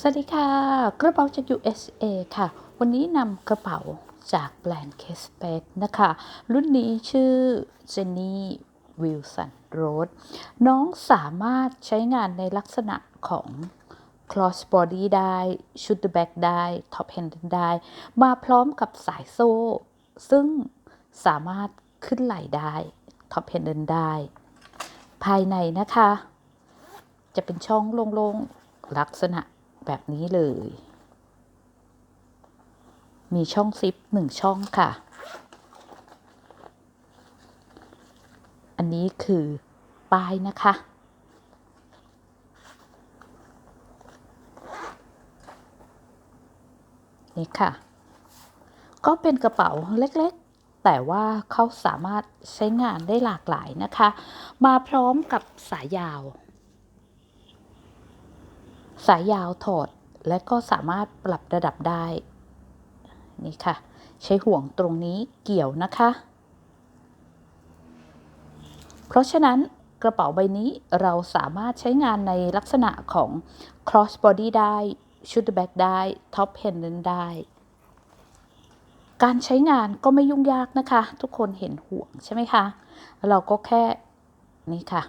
สวัสดีค่ะ กระเป๋าจาก USA ค่ะ วันนี้นำกระเป๋าจากแบรนด์ Case Space นะคะ รุ่นนี้ชื่อ Jenny Wilson Road น้องสามารถใช้งานในลักษณะของ cross body ได้ shoulder bag ได้ top handle ได้ มาพร้อมกับสายโซ่ ซึ่งสามารถขึ้นไหล่ได้ top handle ได้ ภายในนะคะ จะเป็นช่องโล่งๆลักษณะ แบบนี้เลย มีช่องซิปหนึ่งช่องค่ะ อันนี้คือป้ายนะคะ นี่ค่ะ ก็เป็นกระเป๋าเล็กๆแต่ว่าเขาสามารถใช้งานได้หลากหลายนะคะ มาพร้อมกับสายยาว สายยาวถอดและก็สามารถปรับระดับได้ นี่ค่ะ ใช้ห่วงตรงนี้เกี่ยวนะคะ เพราะฉะนั้นกระเป๋าใบนี้เราสามารถใช้งานในลักษณะของ cross body ได้ shoulder bag ได้ top handle ได้ การใช้งานก็ไม่ยุ่งยากนะคะ ทุกคนเห็นห่วงใช่ไหมคะ เราก็แค่นี่ค่ะ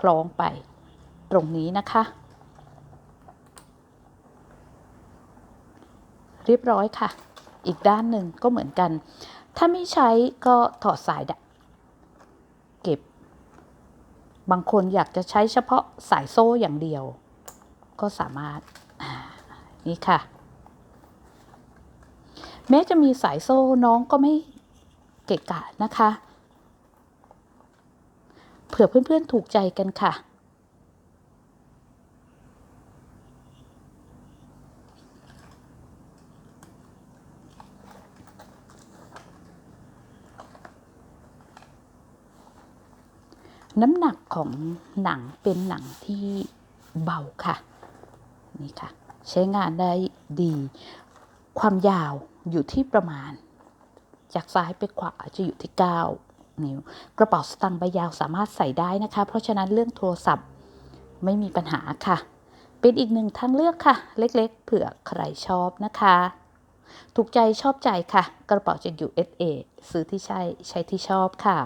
คล้องไปตรงนี้นะคะ เรียบร้อยค่ะ อีกด้านหนึ่งก็เหมือนกัน ถ้าไม่ใช้ก็ถอดสายดะเก็บ บางคนอยากจะใช้เฉพาะสายโซ่อย่างเดียว ก็สามารถนี่ค่ะ แม้จะมีสายโซ่น้องก็ไม่เกะกะนะคะ เผื่อเพื่อนๆถูกใจกันค่ะ น้ำหนักของหนังเป็นหนังที่เบาค่ะ นี่ค่ะ ใช้งานได้ดี ความยาวอยู่ที่ประมาณ จากซ้ายไปขวาจะอยู่ที่ 9 นิ้ว กระเป๋าสตางค์ใบยาวสามารถใส่ได้นะคะ เพราะฉะนั้นเรื่องโทรศัพท์ไม่มีปัญหาค่ะ เป็นอีกหนึ่งทางเลือกค่ะ เล็กๆ เผื่อใครชอบนะคะ ถูกใจชอบใจค่ะ กระเป๋าจาก USA ซื้อที่ใช่ใช้ที่ชอบค่ะ